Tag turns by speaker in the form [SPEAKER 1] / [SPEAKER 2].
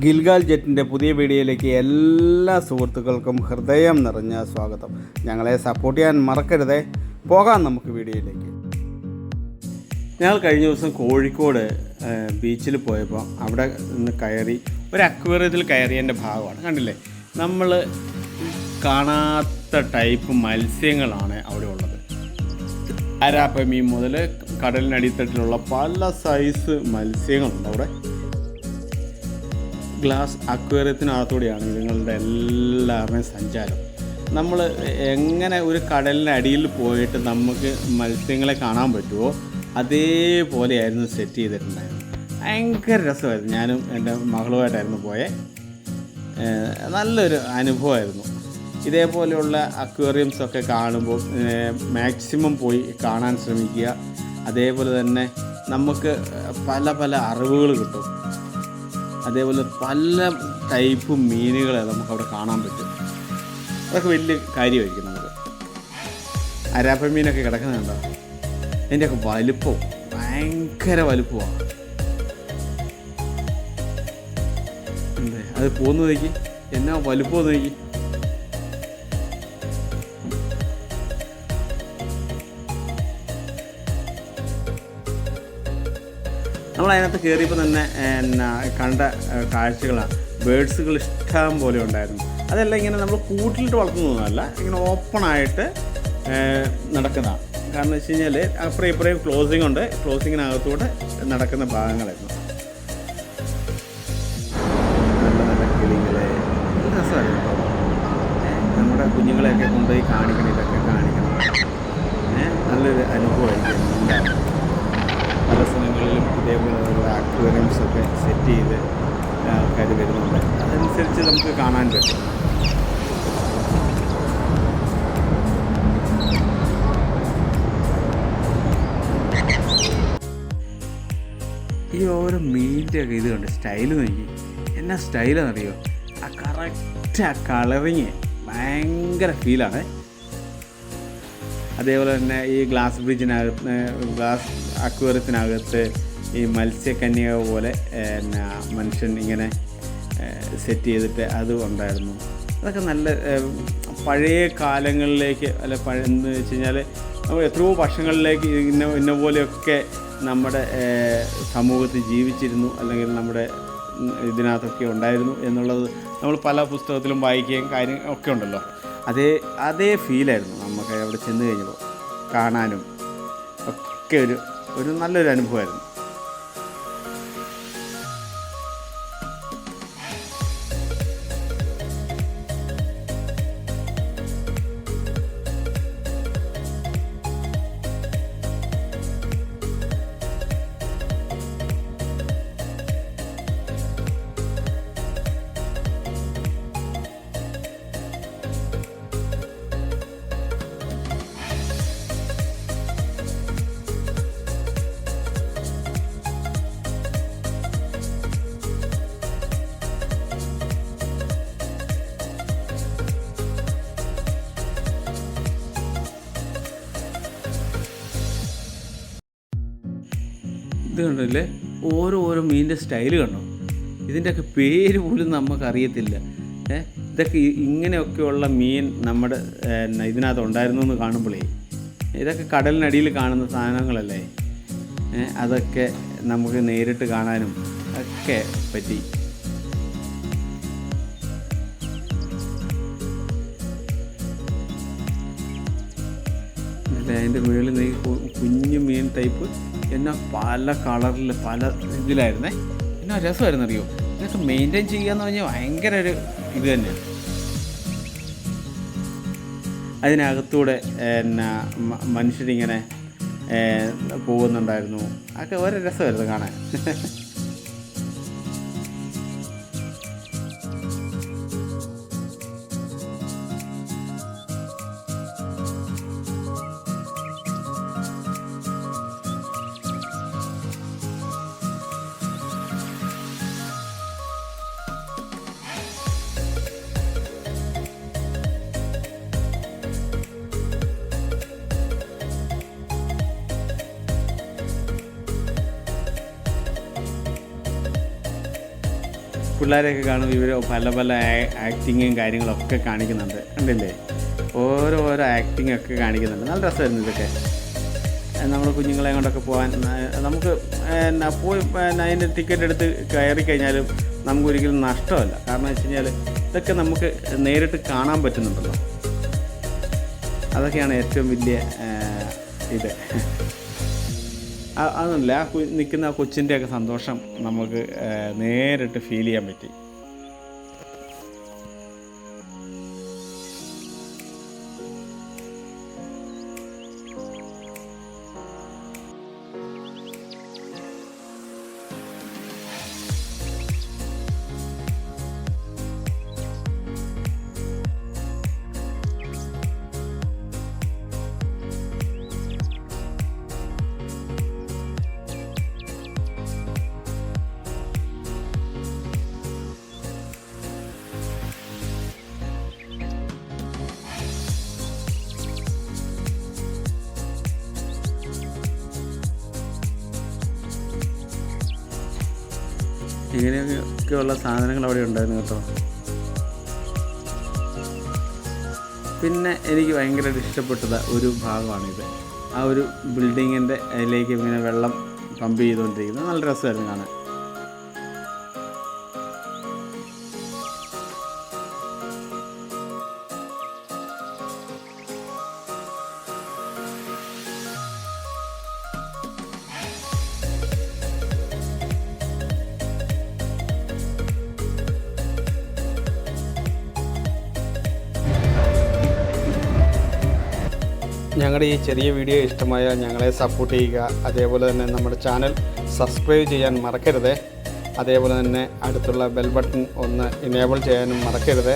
[SPEAKER 1] ഗിൽഗാൽ ജെറ്റിന്റെ പുതിയ വീഡിയോയിലേക്ക് എല്ലാ സുഹൃത്തുക്കൾക്കും ഹൃദയം നിറഞ്ഞ സ്വാഗതം. ഞങ്ങളെ സപ്പോർട്ട് ചെയ്യാൻ മറക്കരുതേ. പോകാം നമുക്ക് വീഡിയോയിലേക്ക്. ഞങ്ങൾ കഴിഞ്ഞ ദിവസം കോഴിക്കോട് ബീച്ചിൽ പോയപ്പോൾ അവിടെ നിന്ന് കയറി ഒരു അക്വേറിയത്തിൽ കയറിയതിന്റെ ഭാഗമാണ്. കണ്ടില്ലേ? നമ്മൾ കാണാത്ത ടൈപ്പ് മത്സ്യങ്ങളാണ് അവിടെ ഉള്ളത്. അരാപ്പ മീൻ മുതൽ കടലിനടിത്തട്ടിലുള്ള പല സൈസ് മത്സ്യങ്ങളുണ്ട് അവിടെ. ഗ്ലാസ് അക്വേറിയത്തിനകത്തൂടെയാണ് ഇതുങ്ങളുടെ എല്ലാവരുടെയും സഞ്ചാരം. നമ്മൾ എങ്ങനെ ഒരു കടലിന്റെ അടിയിൽ പോയിട്ട് നമുക്ക് മത്സ്യങ്ങളെ കാണാൻ പറ്റുമോ അതേപോലെയായിരുന്നു സെറ്റ് ചെയ്തിട്ടുണ്ടായിരുന്നത്. ഭയങ്കര രസമായിരുന്നു. ഞാനും എന്റെ മകളുമായിട്ടായിരുന്നു പോയെ. നല്ലൊരു അനുഭവമായിരുന്നു. ഇതേപോലെയുള്ള അക്വേറിയംസ് ഒക്കെ കാണുമ്പോൾ മാക്സിമം പോയി കാണാൻ ശ്രമിക്കുക. അതേപോലെ തന്നെ നമുക്ക് പല പല അറിവുകൾ കിട്ടും. അതേപോലെ പല ടൈപ്പ് മീനുകളെ നമുക്ക് അവിടെ കാണാൻ പറ്റും. അതൊക്കെ വലിയ കാര്യമായിരിക്കും നമുക്ക്. അരാപ്പ മീനൊക്കെ കിടക്കുന്നുണ്ടോ അതിന്റെയൊക്കെ വലുപ്പം ഭയങ്കര വലുപ്പമാണ് അത് പോകുന്നതേക്ക് നോക്കി. എന്നാ വലുപ്പം നോക്കി. നമ്മൾ അതിനകത്ത് കയറിയപ്പോൾ തന്നെ എന്നാ കണ്ട കാഴ്ചകളാണ് ബേഡ്സുകൾ ഇഷ്ടം പോലെ ഉണ്ടായിരുന്നു. അതെല്ലാം ഇങ്ങനെ നമ്മൾ കൂട്ടിലിട്ട് വളർത്തുന്നതല്ല ഇങ്ങനെ ഓപ്പണായിട്ട് നടക്കുന്നതാണ് കാരണം വെച്ച് കഴിഞ്ഞാൽ അപ്പുറം ഇപ്പുറയും ക്ലോസിംഗ് ഉണ്ട്. ക്ലോസിങ്ങിനകത്തൂടെ നടക്കുന്ന ഭാഗങ്ങളായിരുന്നു. നമ്മുടെ കുഞ്ഞുങ്ങളെയൊക്കെ കൊണ്ടുപോയി കാണിക്കണം ഇതൊക്കെ കാണിക്കണം ഏ, നല്ലൊരു അനുഭവമായിരിക്കും എന്തായാലും പല സ്ഥലങ്ങളിലും ഇതേപോലെയുള്ള അക്വേറിയംസ് ചെയ്ത് ആൾക്കാർ വരുന്നുണ്ട്. അതനുസരിച്ച് നമുക്ക് കാണാൻ പറ്റും. ഈ ഓരോ മീനിന്റെ ഒക്കെ ഇത് കണ്ട് സ്റ്റൈൽ നോക്കി. എന്നാ സ്റ്റൈലെന്നറിയോ? ആ കറക്റ്റ് ആ കളറിങ് ഭയങ്കര ഫീലാണ്. അതേപോലെ തന്നെ ഈ ഗ്ലാസ് ബ്രിഡ്ജിനകത്ത് ഗ്ലാസ് അക്വേറിയത്തിനകത്ത് ഈ മത്സ്യകന്യക പോലെ എന്നാ മനുഷ്യൻ ഇങ്ങനെ സെറ്റ് ചെയ്തിട്ട് അതും ഉണ്ടായിരുന്നു. അതൊക്കെ നല്ല പഴയ കാലങ്ങളിലേക്ക് അല്ല പഴയ എന്ന് വെച്ച് കഴിഞ്ഞാൽ നമ്മൾ എത്രയോ വർഷങ്ങളിലേക്ക് ഇന്ന ഇന്ന പോലെയൊക്കെ നമ്മുടെ സമൂഹത്തിൽ ജീവിച്ചിരുന്നു അല്ലെങ്കിൽ നമ്മുടെ ഇതിനകത്തൊക്കെ ഉണ്ടായിരുന്നു എന്നുള്ളത് നമ്മൾ പല പുസ്തകത്തിലും വായിക്കുകയും കാര്യം ഒക്കെ ഉണ്ടല്ലോ. അതേ അതേ ഫീലായിരുന്നു നമുക്ക് അവിടെ ചെന്ന് കഴിഞ്ഞപ്പോൾ കാണാനും ഒക്കെ ഒരു ഒരു നല്ലൊരു അനുഭവമായിരുന്നു. ഇത് കണ്ടില്ലേ ഓരോ ഓരോ മീനിന്റെ സ്റ്റൈൽ കണ്ടോ? ഇതിന്റെയൊക്കെ പേര് പോലും നമുക്കറിയത്തില്ല. ഏ? ഇതൊക്കെ ഇങ്ങനെയൊക്കെയുള്ള മീൻ നമ്മുടെ ഇതിനകത്ത് ഉണ്ടായിരുന്നു എന്ന് കാണുമ്പോഴേ ഇതൊക്കെ കടലിനടിയിൽ കാണുന്ന സാധനങ്ങളല്ലേ? അതൊക്കെ നമുക്ക് നേരിട്ട് കാണാനും ഒക്കെ പറ്റി. അതിന്റെ മുകളിൽ കുഞ്ഞു മീൻ ടൈപ്പ് എന്നാ പല കളറിൽ പല ഇതിലായിരുന്നേ. എന്നാ രസമായിരുന്നു അറിയോ? ഇതൊക്കെ മെയിന്റെയിൻ ചെയ്യുക എന്ന് പറഞ്ഞാൽ ഭയങ്കര ഒരു ഇത് തന്നെയാണ് അതിനകത്തൂടെ എന്നാ മനുഷ്യരിങ്ങനെ പോകുന്നുണ്ടായിരുന്നു. അതൊക്കെ ഒരു രസമായിരുന്നു കാണാൻ. പിള്ളേരെയൊക്കെ കാണുമ്പോൾ ഇവർ പല പല ആക്ടിങ്ങും കാര്യങ്ങളൊക്കെ കാണിക്കുന്നുണ്ട്. കണ്ടില്ലേ? ഓരോ ഓരോ ആക്ടിങ് ഒക്കെ കാണിക്കുന്നുണ്ട്. നല്ല രസമായിരുന്നു ഇതൊക്കെ. നമ്മൾ കുഞ്ഞുങ്ങളെ കൊണ്ടൊക്കെ പോകാൻ നമുക്ക് എന്നാ പോയി അതിന്റെ ടിക്കറ്റ് എടുത്ത് കയറി കഴിഞ്ഞാലും നമുക്ക് ഒരിക്കലും നഷ്ടമല്ല. കാരണം വെച്ച് കഴിഞ്ഞാൽ ഇതൊക്കെ നമുക്ക് നേരിട്ട് കാണാൻ പറ്റുന്നുണ്ടല്ലോ. അതൊക്കെയാണ് ഏറ്റവും വലിയ ഇത്. അ- അതൊന്നുമില്ല ആ നിൽക്കുന്ന ആ കൊച്ചിന്റെയൊക്കെ സന്തോഷം നമുക്ക് നേരിട്ട് ഫീൽ ചെയ്യാൻ പറ്റി. ഇങ്ങനെയൊക്കെയുള്ള സാധനങ്ങൾ അവിടെ ഉണ്ടായിരുന്നു കേട്ടോ. പിന്നെ എനിക്ക് ഭയങ്കരമായിട്ട് ഇഷ്ടപ്പെട്ടത് ഒരു ഭാഗമാണിത്. ആ ഒരു ബിൽഡിങ്ങിന്റെ അതിലേക്ക് ഇങ്ങനെ വെള്ളം പമ്പ് ചെയ്തുകൊണ്ടിരിക്കുന്നത്. നല്ല രസമായിരുന്നു കാണാൻ.
[SPEAKER 2] ഞങ്ങളുടെ ഈ ചെറിയ വീഡിയോ ഇഷ്ടമായാൽ ഞങ്ങളെ സപ്പോർട്ട് ചെയ്യുക. അതേപോലെ തന്നെ നമ്മുടെ ചാനൽ സബ്സ്ക്രൈബ് ചെയ്യാൻ മറക്കരുത്. അതേപോലെ തന്നെ അടുത്തുള്ള ബെൽ ബട്ടൺ ഒന്ന് ഇനേബിൾ ചെയ്യാനും മറക്കരുത്.